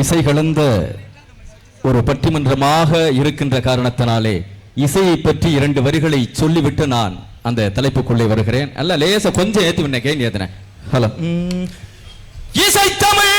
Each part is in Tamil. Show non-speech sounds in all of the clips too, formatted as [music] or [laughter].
இசை கலந்த ஒரு பட்டிமன்றமாக இருக்கின்ற காரணத்தினாலே இசையை பற்றி இரண்டு வரிகளை சொல்லிவிட்டு நான் அந்த தலைப்புக்குள்ளே வருகிறேன். அல்ல லேச கொஞ்சம் ஏத்தி விண்ண கேன் ஏத்தினேன் ஹலோ. இசை தமிழ்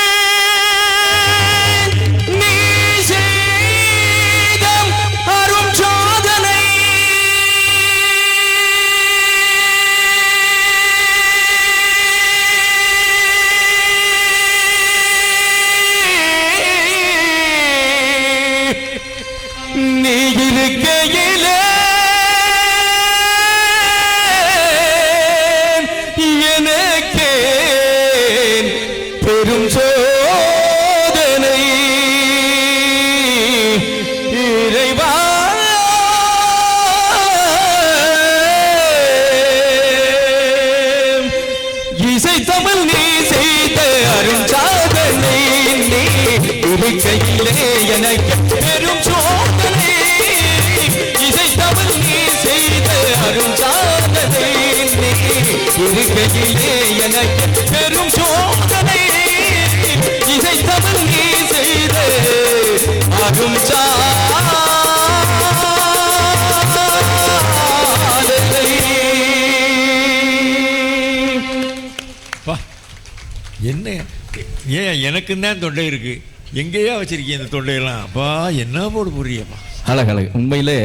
ஏன் எனக்கும் தான் தொண்டை இருக்கு. எங்கேயா வச்சிருக்கீங்க இந்த தொண்டையெல்லாம்? அப்பா என்ன போடு புரியப்பா? அழகழகு உண்மையிலே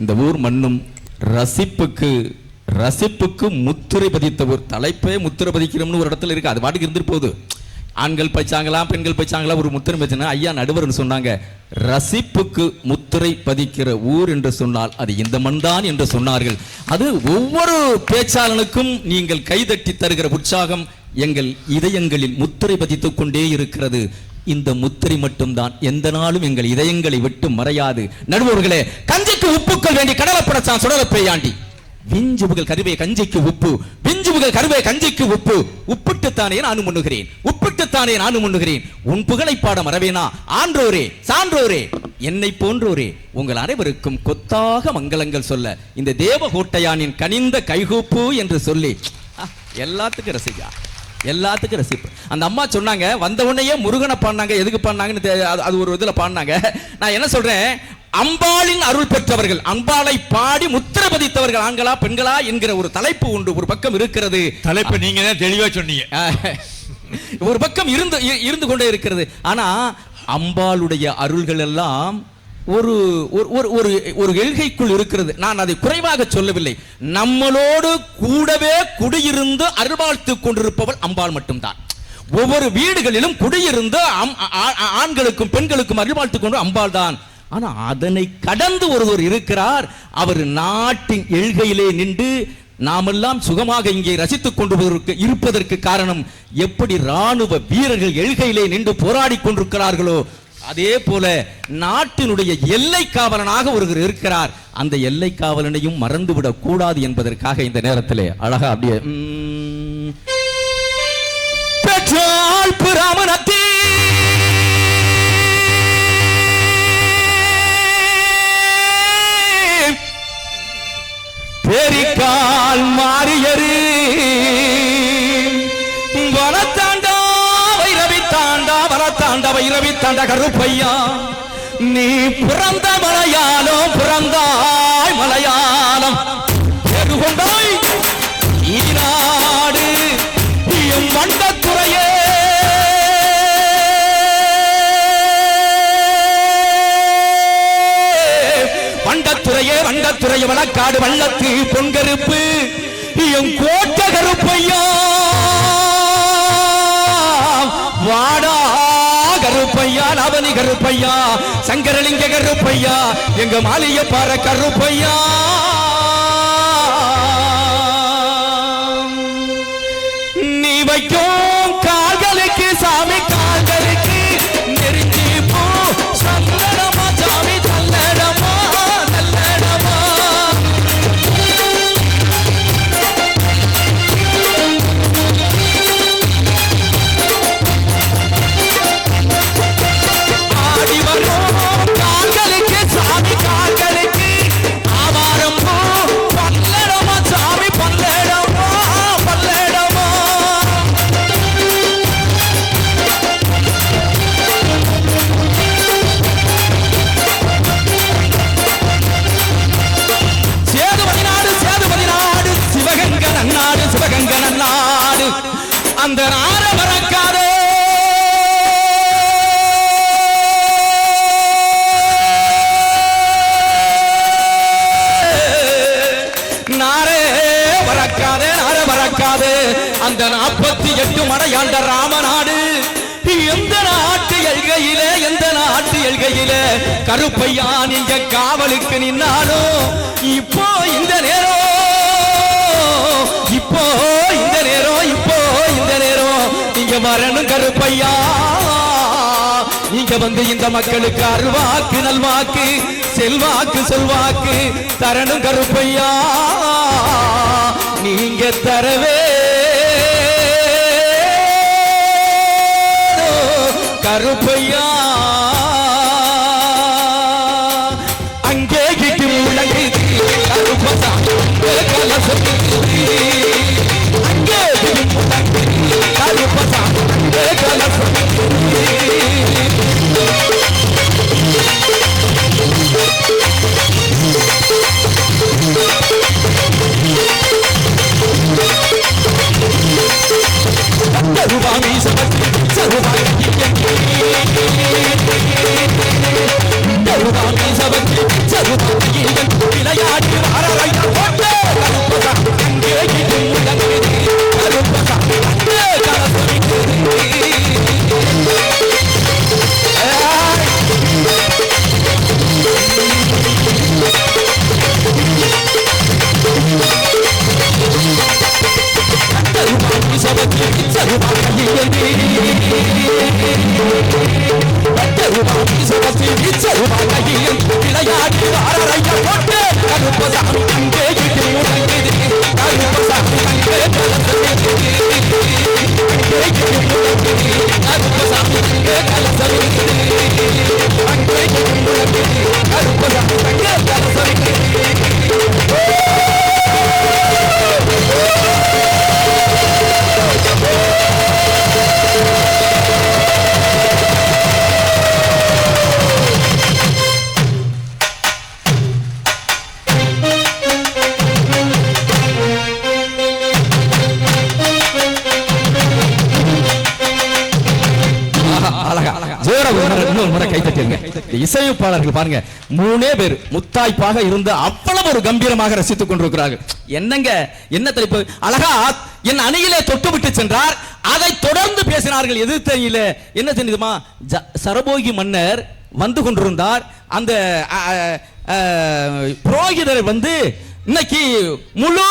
இந்த ஊர் மண்ணும் ரசிப்புக்கு ரசிப்புக்கு முத்திரை பதித்த ஒரு தலைப்பே முத்திரை பதிக்கிறோம்னு ஒரு இடத்துல இருக்கு. அது பாட்டுக்கு இருந்துட்டு போகுது. ஆண்கள் பைச்சாங்களா பெண்கள் பைச்சாங்களா ஒரு முத்திரை பச்சுனா ஐயா நடுவர்னு சொன்னாங்க. ரசிப்புக்கு முத்திரை பதிக்கிற ஊர் என்று சொன்னால் அது இந்த மண்தான் என்று சொன்னார்கள். அது ஒவ்வொரு பேச்சாளனுக்கும் நீங்கள் கைதட்டி தருகிற உற்சாகம் எங்கள் இதயங்களில் முத்திரை பதித்துக் கொண்டே இருக்கிறது. இந்த முத்திரை மட்டும்தான். எந்த நாளும் எங்கள் இதயங்களை விட்டு மறையாது. நடுவர்களே கஞ்சிக்கு உப்புக்கள் வேண்டி கடலப்படச்சான் படைச்சான் சுடலை பெய்யாண்டி விஞ்சுபுகள் கருவே கஞ்சிக்கு உப்பு. விஞ்சுபுகள் கருவே கஞ்சிக்கு உப்பு. உப்பிட்டுத்தானே நானும் உண்ணுகிறேன் உப்பிட்டுத்தானே நானும் உண்ணுகிறேன் உன் புகழை பாட மறவேனா ஆன்றோரே சான்றோரே. என்னை போன்றோரே. உங்கள் அனைவருக்கும் கொத்தாக மங்களங்கள் சொல்ல. இந்த தேவகோட்டையானின் கனிந்த கைகூப்பு என்று சொல்லி. எல்லாத்துக்கும் ரசிகா. எல்லாத்துக்கும் ரசிப்பு அந்த அம்மா சொன்னாங்க வந்த உடனேயே முருகனை பாடினாங்க எதுக்கு பாடினாங்கன்னு அது- ஒரு இதுல பாடினாங்க. நான் என்ன சொல்றேன்? அம்பாளின் அருள் பெற்றவர்கள் அம்பாளை பாடி முத்திர பதித்தவர்கள் ஆண்களா பெண்களா என்கிற ஒரு தலைப்பு உண்டு ஒரு பக்கம் இருக்கிறது. தலைப்பை நீங்க தான் தெளிவா சொன்னீங்க. ஒரு பக்கம் இருந்து இருந்து கொண்டே இருக்கிறது. ஆனா அம்பாளுடைய அருள்கள் எல்லாம் ஒரு ஒரு- ஒரு ஒரு ஒரு இருக்கிறது. நான் அதை குறைவாக சொல்லவில்லை. நம்மளோடு கூடவே குடியிருந்து அருள்வாழ்த்து கொண்டிருப்பவள் அம்பாள் மட்டும்தான். ஒவ்வொரு வீடுகளிலும் குடியிருந்து அம்- ஆ- ஆண்களுக்கும் பெண்களுக்கும் அருள்வாழ்த்து கொண்டு அம்பாள் தான் ஆனா அதனை கடந்து ஒருவர் இருக்கிறார். அவர் நாட்டின் எழுகையிலே நின்று நாமெல்லாம் சுகமாக இங்கே ரசித்துக் கொண்டு இருப்பதற்கு காரணம் எப்படி ராணுவ வீரர்கள் எழுகையிலே நின்று போராடி கொண்டிருக்கிறார்களோ அதே போல நாட்டினுடைய எல்லை காவலனாக ஒருவர் இருக்கிறார். அந்த எல்லை காவலனையும் மறந்துவிடக் கூடாது என்பதற்காக இந்த நேரத்திலே அழகா அப்படியே உம், பெற்றாள் பிராமணத்தே! பெரிக்கால் மாறியரு வரத்தாண்டா வரத்தாண்டா வைரவி தாண்டா கருப்பையா நீ பிறந்த மலையாளம் பிறந்தாய் மலையாளம். பெருகொண்டாய் ஈநாடு எம் மண்டத்துறையே வண்டத்துறையே வண்டத்துறைய வழக்காடு வள்ளத்து பொங்கருப்பு கருப்பையா சங்கரலிங்க கருப்பையா எங்க மாலிய பாற கருப்பையா. எல்கையில எந்த நாட்டு எல்கையில கருப்பையா நீங்க காவலுக்கு நின்னாலும் இப்போ இந்த நேரம் இப்போ இந்த நேரம் இப்போ இந்த நேரம் நீங்க வரணும் கருப்பையா? நீங்க வந்து இந்த மக்களுக்கு அருவாக்கு நல்வாக்கு செல்வாக்கு சொல்வாக்கு தரணும் கருப்பையா? நீங்க தரவே கருப்பையா? இந்த பாருங்க மூணே பேர் முத்தாய்ப்பாக இருந்து அவ்வளவு ஒரு கம்பீரமாக ரசித்துக் கொண்டிருக்கிறார்கள். என்னங்க என்ன தலைப்பு? அழகா என் அணியிலே தொட்டு விட்டு சென்றார் அதை தொடர்ந்து பேசினார்கள். எது தெரியல? என்ன தெரியுமா? சரபோகி மன்னர் வந்து கொண்டிருந்தார். அந்த புரோகிதர் வந்து இன்னைக்கு முழு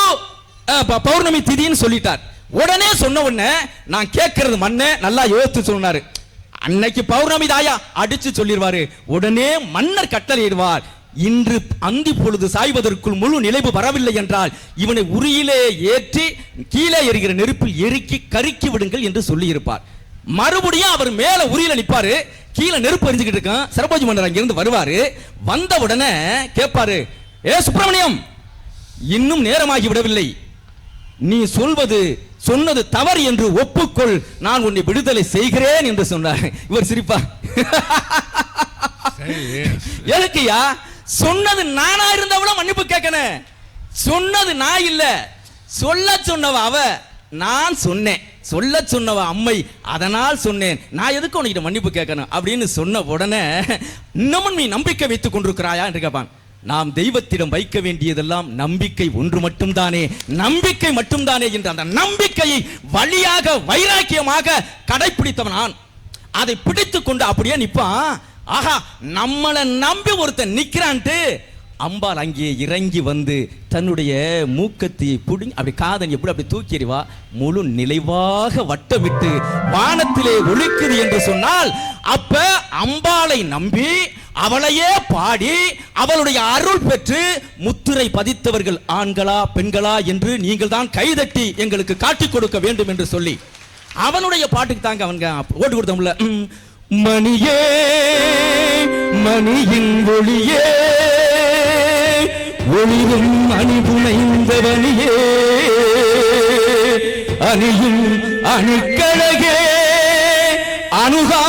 ப- பௌர்ணமி திதின்னு சொல்லிட்டார். உடனே சொன்ன உடனே நான் கேட்கறது மண்ணை நல்லா யோசித்து சொன்னாரு. அன்னைக்கு பௌர்ணமி தாயா அடிச்சு சொல்லிடுவாரு உடனே மன்னர் கட்டளையிடுவார் இன்று அந்தி பொழுது சாய்வதற்குள் முழு நிலைவு வரவில்லை என்றால் இவனை உரியிலே ஏற்றி கீழே எரிகிற நெருப்பில் எரிக்கி கருக்கி விடுங்கள் என்று சொல்லியிருப்பார். மறுபடியும் அவர் மேல உரியில நிப்பாரு கீழே நெருப்பு எரிஞ்சுக்கிட்டு இருக்கான் சரபோஜி மன்னர் அங்கிருந்து வருவாரு வந்த உடனே கேட்பாரு ஏ சுப்பிரமணியம் இன்னும் நேரமாகி விடவில்லை நீ சொல்வது சொன்னது தவறு என்று ஒப்புக்கொள். நான் உன்னை விடுதலை செய்கிறேன் என்று சொன்னார். இவர் சிரிப்பா. சரி. எதுக்குயா சொன்னது நானா இருந்தவள மன்னிப்பு கேட்கணும். சொன்னது நான் இல்ல. சொல்ல சொன்னவ அவ நான் சொன்னேன். சொல்ல சொன்னவ அம்மை அதனால் சொன்னேன். நான் எதுக்கு உனக்கிட்ட மன்னிப்பு கேட்கணும்? அப்படின்னு சொன்ன உடனே இன்னமும் நீ நம்பிக்கை வைத்துக் கொண்டிருக்கிறாயா என்று கேட்பான். நாம் தெய்வத்திடம் வைக்க வேண்டியதெல்லாம் நம்பிக்கை ஒன்று மட்டும்தானே. நம்பிக்கை மட்டும்தானே என்ற அந்த நம்பிக்கையை வழியாக வைராக்கியமாக கடைபிடித்தவன் நான் அதை பிடித்து கொண்டு அப்படியே நிற்பான் ஆஹா நம்மளை நம்பி ஒருத்தன் நிற்கிறான்ட்டு அம்பாள் அங்கே இறங்கி வந்து தன்னுடைய மூக்கத்தியை புடி அப்படி காதன் எப்படி அப்படி தூக்கி எறிவா? முழு நிலைவாக வட்டமிட்டு வானத்திலே ஒழிக்குது என்று சொன்னால் அப்ப அம்பாளை நம்பி அவளையே பாடி அவளுடைய அருள் பெற்று முத்திரை பதித்தவர்கள் ஆண்களா பெண்களா என்று நீங்கள் தான் கைதட்டி எங்களுக்கு காட்டிக் கொடுக்க வேண்டும் என்று சொல்லி அவனுடைய பாட்டுக்கு தாங்க அவங்க ஓட்டு கொடுத்தோம்ல. மணியே மணியின் ஒளியே ஒளியும் அணி புனைந்தவனியே அணியும் அணுக்கழகே அணுகா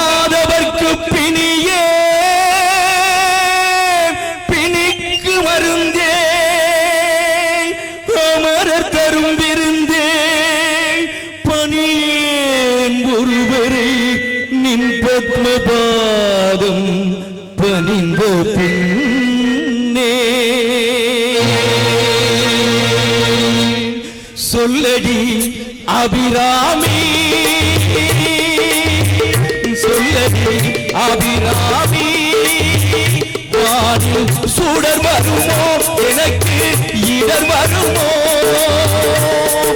நின் பத்மபாதம் பணிந்த பின்னே. சொல்லடி அபிராமி. சொல்லடி அபிராமி. வானில் சுடர் வருமோ? எனக்கு இடர் வருமோ?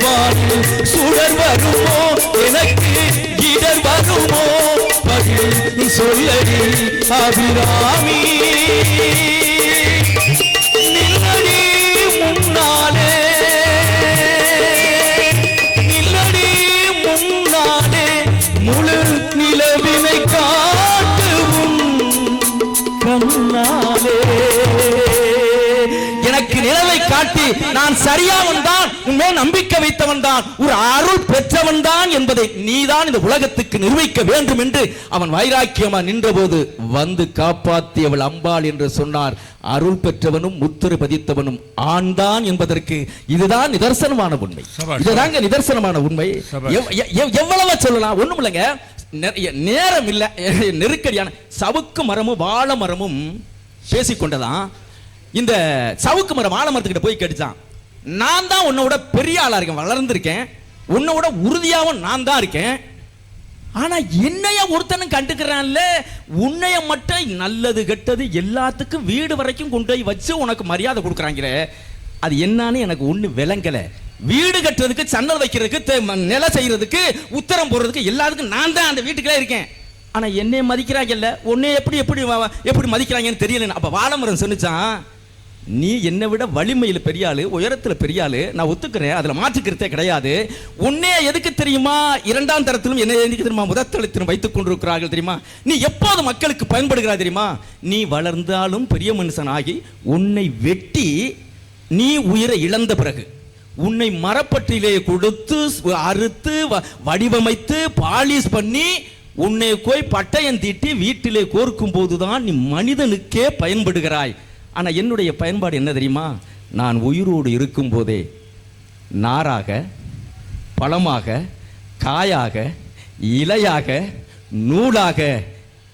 வானில் சுடர் வருமோ? சொல்லடி அபிராமி. நில்லடி முன்னாலே. நில்லடி முன்னாலே. முழு நிலவினை காட்டுவும் கண்ணாலே. நான் சரியானவன் தான் உண்மையை நம்பிக்கை வைத்தவன் தான். ஒரு அருள் பெற்றவன் தான் என்பதை நீதான் இந்த உலகத்துக்கு நிரூபிக்க வேண்டும் என்று அவன் வைராக்கியமா நின்றபோது வந்து காப்பாற்றியவள் அம்பாள் என்று சொன்னார். அருள் பெற்றவனும் முத்திரை பதித்தவனும் ஆண்தான் என்பதற்கு இதுதான் நிதர்சனமான உண்மை. இதுதாங்க நிதர்சனமான உண்மை. எவ்வளவு சொல்லலாம். ஒண்ணும் இல்லைங்க. நேரம் இல்ல. நெருக்கடியான சவுக்கு மரமும் வாழை மரமும் பேசிக்கொண்டதான் இந்த சவுக்கு மரம் ஆலமரத்துக்கிட்ட போய் கேட்டுச்சான் நான் தான் உன்னை விட பெரிய ஆளா இருக்கேன் வளர்ந்துருக்கேன். உன்னை விட உறுதியாகவும் நான் தான் இருக்கேன். ஆனா என்னைய ஒருத்தனும் கண்டுக்கிறான்ல. உன்னைய மட்டும் நல்லது கெட்டது எல்லாத்துக்கும் வீடு வரைக்கும் கொண்டு போய் வச்சு உனக்கு மரியாதை கொடுக்குறாங்க அது என்னன்னு எனக்கு ஒன்று விளங்கல. வீடு கட்டுறதுக்கு சன்னல் வைக்கிறதுக்கு தெ- ம- செய்யறதுக்கு உத்தரம் போடுறதுக்கு எல்லாத்துக்கும் நான் தான் அந்த வீட்டுக்குள்ளே இருக்கேன். ஆனா என்னைய மதிக்கிறாங்கல்ல. உன்னை எப்படி எப்படி எப்படி மதிக்கிறாங்கன்னு தெரியல அப்ப வாழமரம் சொன்னிச்சான் நீ என்னை விட வலிமையில் பெரிய ஆளு உயரத்தில் பெரிய ஆளு நான் ஒத்துக்கிறேன் அதில் மாற்றுக்கிறதே கிடையாது. உன்னே எதுக்கு தெரியுமா? இரண்டாம் தரத்திலும் என்ன எதுக்கு தெரியுமா? முதத்தளத்திலும் வைத்துக் கொண்டிருக்கிறார்கள் தெரியுமா? நீ எப்போது மக்களுக்கு பயன்படுகிறா தெரியுமா? நீ வளர்ந்தாலும் பெரிய மனுஷன் ஆகி உன்னை வெட்டி நீ உயிரை இழந்த பிறகு உன்னை மரப்பட்டிலே கொடுத்து அறுத்து வ- வடிவமைத்து பாலிஷ் பண்ணி உன்னை போய் பட்டயம் தீட்டி வீட்டிலே கோர்க்கும் போதுதான் நீ மனிதனுக்கே பயன்படுகிறாய். ஆனால் என்னுடைய பயன்பாடு என்ன தெரியுமா? நான் உயிரோடு இருக்கும்போதே நாராக பழமாக காயாக இலையாக நூலாக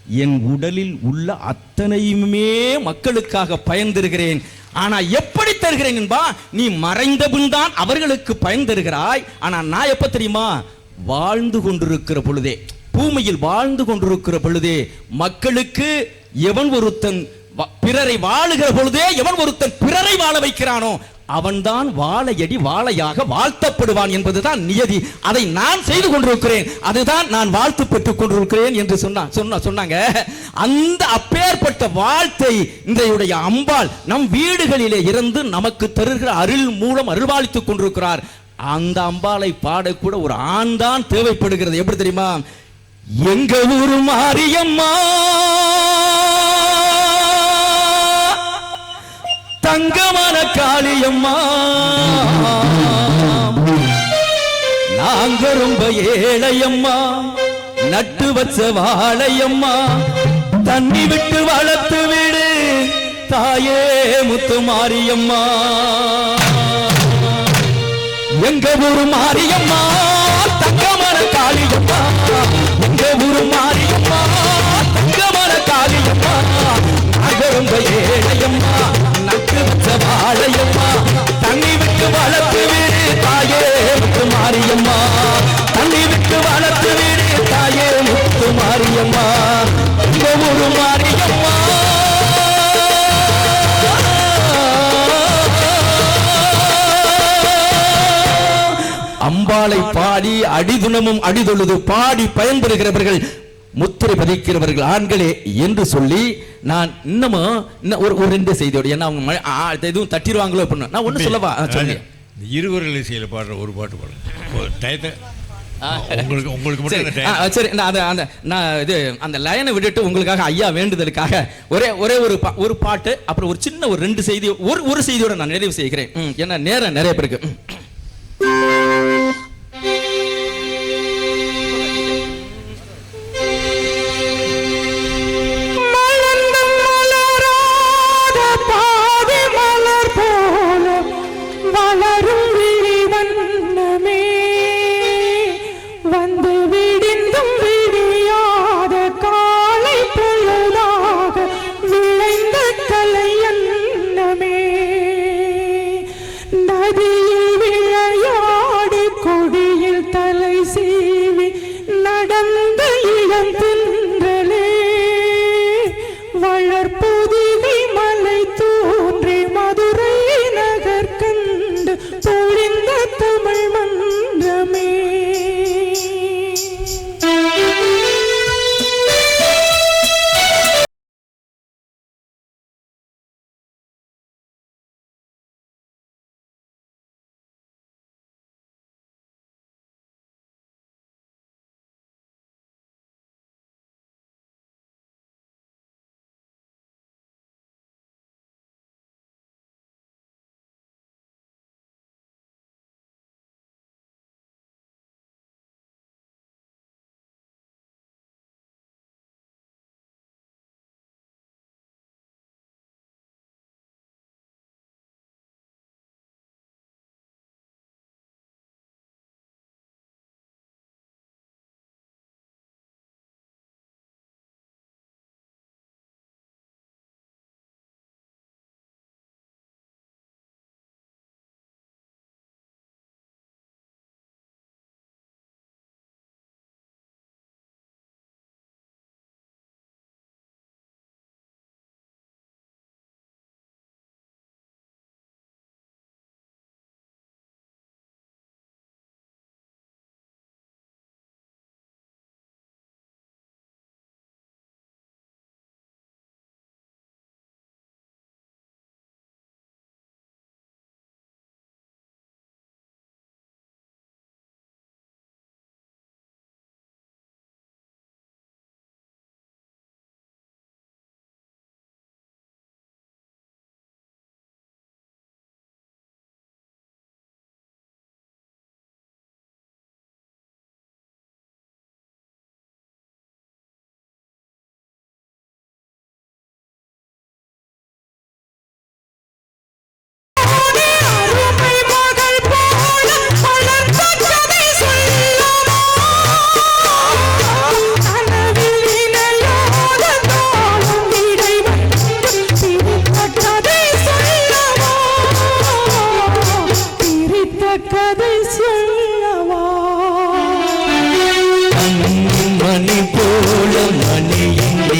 என் உடலில் உள்ள அத்தனையுமே மக்களுக்காக பயன் தருகிறேன். ஆனா எப்படி தருகிறேன் என்பா நீ மறைந்த தான் அவர்களுக்கு பயன் தருகிறாய். ஆனா நான் எப்ப தெரியுமா? வாழ்ந்து கொண்டிருக்கிற பொழுதே பூமியில் வாழ்ந்து கொண்டிருக்கிற பொழுதே மக்களுக்கு எவன் ஒருத்தன் பிறரை வாழுகிற பொழுதே எவன் ஒருத்தன் பிறரை வாழ வைக்கிறானோ அவன்தான் வாழையடி வாழையாக வாழ்த்தப்படுவான் என்பதுதான் நியதி. அதை நான் செய்து கொண்டிருக்கிறேன். அதுதான் நான் வாழ்த்து பெற்றுக் கொண்டிருக்கிறேன் என்று சொன்னான் சொன்ன சொன்னாங்க. அந்த அப்பேற்பட்ட வாழ்த்தை இன்றையுடைய அம்பாள் நம் வீடுகளிலே இருந்து நமக்கு தருகிற அருள் மூலம் அருள்வாளித்துக் கொண்டிருக்கிறார். அந்த அம்பாளை பாடக்கூட ஒரு ஆண் தான் தேவைப்படுகிறது. எப்படி தெரியுமா? எங்க ஊரு மாரியம்மா? தங்கமான காளியம்மா. நாங்க ரொம்ப ஏழையம்மா. நட்டு வச்ச வாழையம்மா. தண்ணி விட்டு வளர்த்து விடு. தாயே முத்து மாரியம்மா. எங்க ஊரு மாரியம்மா? தங்கமான காளியம்மா. எங்க ஊரு மாரியம்மா? தங்கமான காளியம்மா. நாங்க ரொம்ப ஏழையம்மா. நட்டு வாழையம்மா. தண்ணி விட்டு வளர்த்து தாயே முத்து மாரியம்மா. தண்ணி விட்டு வளர்த்து தாயே முத்து மாரியம்மா. மாரியம்மா. அம்பாளை பாடி அடிதுணமும் அடிதொழுது பாடி பயன்பெறுகிறவர்கள் முத்திரை பதிக்கிறவர்கள் ஆண்களே என்று சொல்லி நான் இன்னமும் இன்னும் ஒரு ஒரு ரெண்டு செய்தியோட ஏன்னா அவங்க எதுவும் தட்டிடுவாங்களோ அப்படின்னு. நான் ஒண்ணு சொல்லவா? சொல்லுங்க. இருவர்கள் இசையில் பாடுற ஒரு பாட்டு டயத்தை உங்களுக்கு உங்களுக்கு மட்டும் சரி. அந்த அந்த நான் இது அந்த லைனை விட்டுட்டு உங்களுக்காக ஐயா வேண்டுதலுக்காக ஒரே ஒரே ஒரு பா- ஒரு பாட்டு அப்புறம் ஒரு சின்ன ஒரு ரெண்டு செய்தி ஒரு ஒரு செய்தியோட நான் நிறைவு செய்கிறேன். ஏன்னா நேரம் நிறைய பேருக்கு.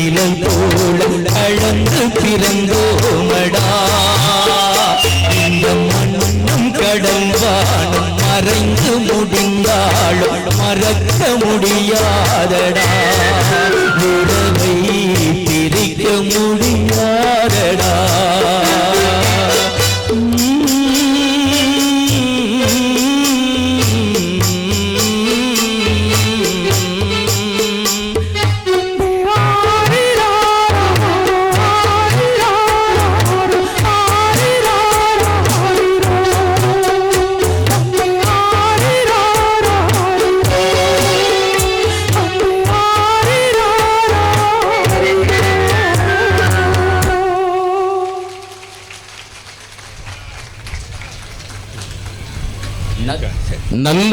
நிழல் போல கலந்து பிறந்தோமடா. இந்த மண்ணும் கடல் மறைந்து முடிந்தாலும் மறக்க முடியாதடா.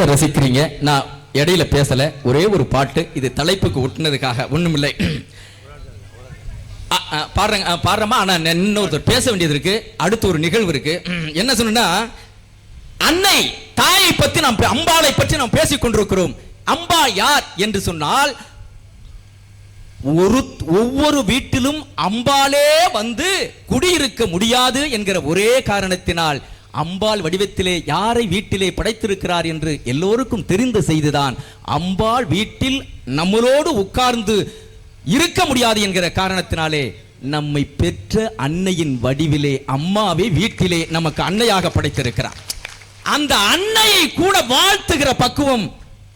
நல்ல ரசிக்கிறீங்க? நான் இடையில பேசல. ஒரே ஒரு பாட்டு இது தலைப்புக்கு ஒட்டுனதுக்காக. ஒண்ணுமில்லை. அ, பாடுறேங்க பாடுறமா பாடுறேம்மா. ஆனா இன்னொருத்தர் பேச வேண்டியது இருக்கு. அடுத்து ஒரு நிகழ்வு இருக்கு. என்ன சொன்னா அன்னை தாயை பத்தி நாம் அம்பாளை பற்றி நாம் பேசிக் கொண்டிருக்கிறோம். அம்பா யார் என்று சொன்னால் ஒரு ஒவ்வொரு வீட்டிலும் அம்பாலே வந்து குடியிருக்க முடியாது என்கிற ஒரே காரணத்தினால் அம்பாள் வடிவத்திலே யாரை வீட்டிலே படைத்திருக்கிறார் என்று எல்லோருக்கும் தெரிந்த செய்திதான் அம்பாள் வீட்டில் நம்மளோடு உட்கார்ந்து இருக்க முடியாது என்கிற காரணத்தினாலே நம்மை பெற்ற அன்னையின் வடிவிலே அம்மாவை வீட்டிலே நமக்கு அன்னையாக படைத்திருக்கிறார். அந்த அன்னையை கூட வாழ்த்துகிற பக்குவம்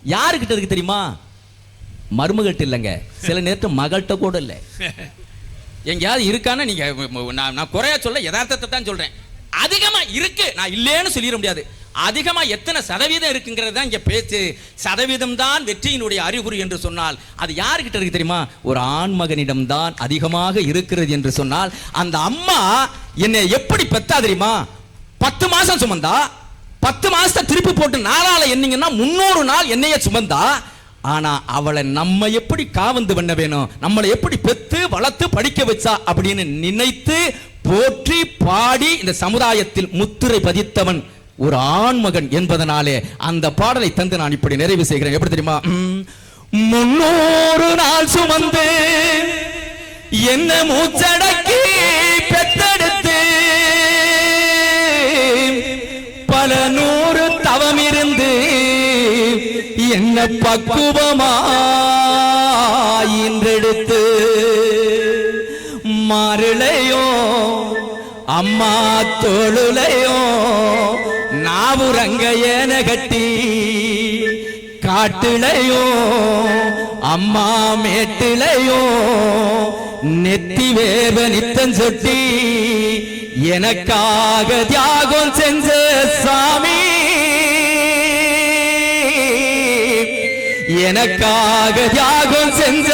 யாருக்கிட்ட இருக்கு தெரியுமா? மருமகிட்ட இல்லைங்க. சில நேரத்தில் மகள்கிட்ட கூட இல்லை. [laughs] எங்கேயாவது இருக்கான்னு நீங்க ம- ம- நான் நான் குறையா சொல்ல யதார்த்தத்தை தான் சொல்றேன். அதிகமா இருக்கு. நான் இல்லைன்னு சொல்லிட முடியாது. அதிகமா எத்தனை சதவீதம் இருக்குங்கிறது தான் இங்க பேச்சு. சதவீதம் தான் வெற்றியினுடைய அறிகுறி என்று சொன்னால் அது யாருக்கிட்ட இருக்கு தெரியுமா? ஒரு ஆண்மகனிடம் தான் அதிகமாக இருக்கிறது என்று சொன்னால் அந்த அம்மா என்னை எப்படி பெத்தா தெரியுமா? பத்து மாசம் சுமந்தா? பத்து மாசத்தை திருப்பி போட்டு நாளால என்னீங்கன்னா முன்னூறு நாள் என்னைய சுமந்தா? ஆனா அவளை நம்ம எப்படி காவந்து பண்ண வேணும்? நம்மளை எப்படி பெத்து வளர்த்து படிக்க வச்சா அப்படின்னு நினைத்து போற்றி பாடி இந்த சமுதாயத்தில் முத்திரை பதித்தவன் ஒரு ஆண்மகன் என்பதனாலே அந்த பாடலை தந்து நான் இப்படி நிறைவு செய்கிறேன். எப்படி தெரியுமா? முன்னூறு நாள் சுமந்து என்ன மூச்சடக்கி பெத்தெடுத்து பல நூறு தவம் இருந்து என்ன பக்குவமா இன்றெடுத்து மாறுளையோ அம்மா தோளுலையோ நாவுரங்க ஏன கட்டி காட்டுலையோ அம்மா மேட்டுலையோ நெத்தி வேவ நித்தம் சொட்டி எனக்காக தியாகம் செஞ்ச சாமி. எனக்காக தியாகம் செஞ்ச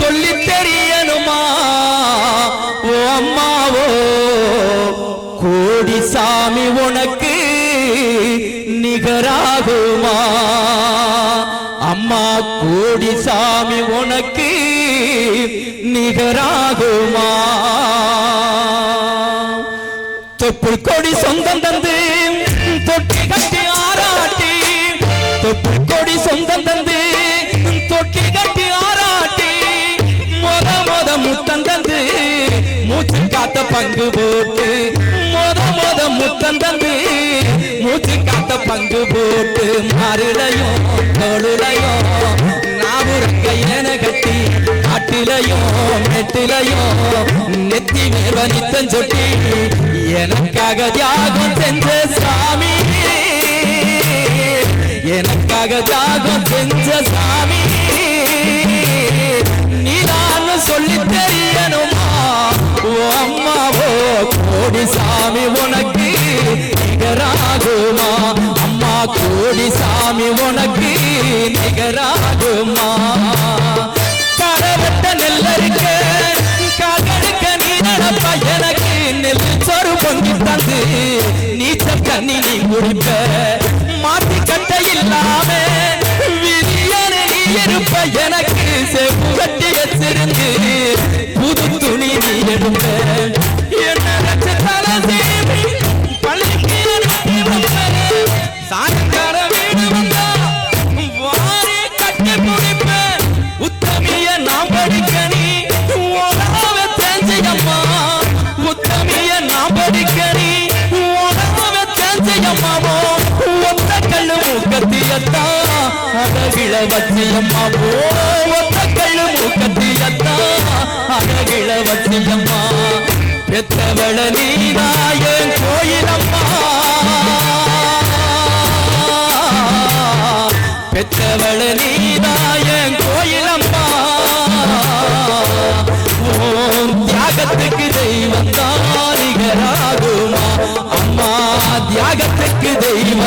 சொல்லி தெரியணுமா? ஓ அம்மாவோ கோடி சாமி உனக்கு நிகராகுமா? அம்மா கோடி சாமி உனக்கு நிகராகுமா? தொப்புள் கொடி சொந்தம் தந்து தொட்டி கட்டி ஆராட்டி தொப்புள் கொடி சொந்தம் காத்த பங்கு போட்டு. மொத மொத முத்தம் தந்து மூச்சு காத்த பங்கு போட்டு. மாறுலையும் தோளுலையும் நாவுரங்க என கட்டி காட்டிலையும் மெட்டிலையும் நெத்தி மேல நித்தம் சொட்டி. எனக்காக தியாகம் செஞ்ச சாமி. எனக்காக தியாகம் செஞ்ச சாமி. கோடி சாமி உனக்கு நிகராகுமா? அம்மா கோடி சாமி உனக்கு நிகராகுமா? கரவட்ட நெல்லரிக்க காகடுக்க நீ நடப்ப எனக்கு நெல் சொரு பொங்கி தந்து நீச்சல் கண்ணி நீ குடிப்ப. மாத்தி கட்ட இல்லாம விதியான நீ இருப்ப எனக்கு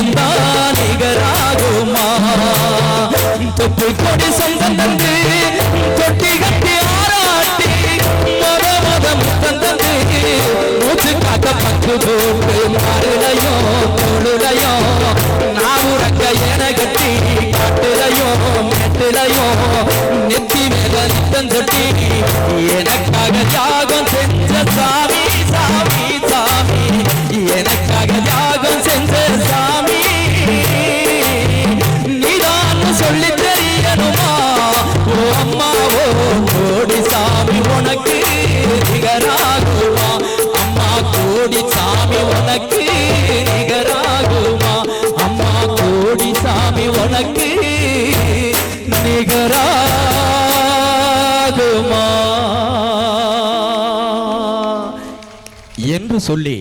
Bumbo. என்று சொல்லி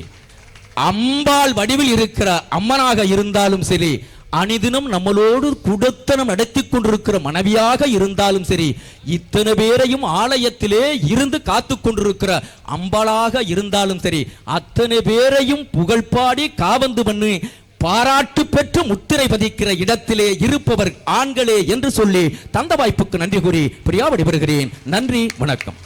அம்பாள் வடிவில் இருக்கிற அம்மனாக இருந்தாலும் சரி அனிதினம் நம்மளோடு குடத்தனம் நடத்தி கொண்டிருக்கிற மனைவியாக இருந்தாலும் சரி இத்தனை பேரையும் ஆலயத்திலே இருந்து காத்து கொண்டிருக்கிற அம்பாளாக இருந்தாலும் சரி அத்தனை பேரையும் புகழ்பாடி காவந்து பண்ணி பாராட்டு பெற்று முத்திரை பதிக்கிற இடத்திலே இருப்பவர் ஆண்களே என்று சொல்லி தந்த வாய்ப்புக்கு நன்றி கூறி பிரியா விடைபெறுகிறேன் நன்றி வணக்கம்.